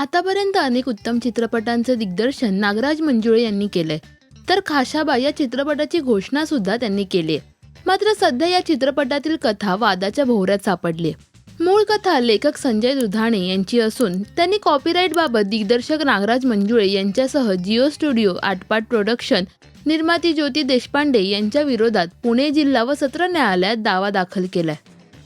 आतापर्यंत अनेक उत्तम चित्रपटांचं दिग्दर्शन नागराज मंजुळे यांनी केलंय. तर खाशाबा या चित्रपटाची घोषणा सुद्धा त्यांनी केली मात्र सध्या या चित्रपटातील कथा वादाच्या भोवऱ्यात सापडली मूळ कथा लेखक संजय दुधाणे यांची असून त्यांनी कॉपीराईट बाबत दिग्दर्शक नागराज मंजुळे यांच्यासह जिओ स्टुडिओ आटपाट प्रोडक्शन निर्माती ज्योती देशपांडे यांच्या विरोधात पुणे जिल्हा व सत्र न्यायालयात दावा दाखल केलाय.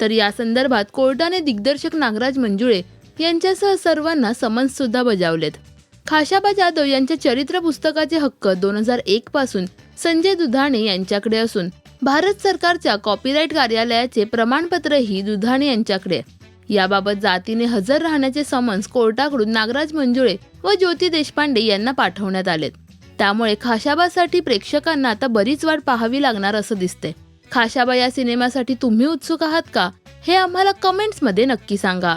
तर या संदर्भात कोर्टाने दिग्दर्शक नागराज मंजुळे यांच्यासह सर्वांना समन्स सुद्धा बजावलेत. खाशाबा जाधव यांच्या चरित्र पुस्तकाचे हक्क दोन हजार एक पासून संजय दुधाणे यांच्याकडे असून भारत सरकारच्या कॉपीराईट कार्यालयाचे प्रमाणपत्रही दुधाणे यांच्याकडे. याबाबत जातीने हजर राहण्याचे समन्स कोर्टाकडून नागराज मंजुळे व ज्योती देशपांडे यांना पाठवण्यात आलेत. त्यामुळे खाशाबासाठी प्रेक्षकांना आता बरीच वाट पाहावी लागणार असं दिसते खाशाबा या सिनेमासाठी तुम्ही उत्सुक आहात का? हे आम्हाला कमेंट्समध्ये नक्की सांगा.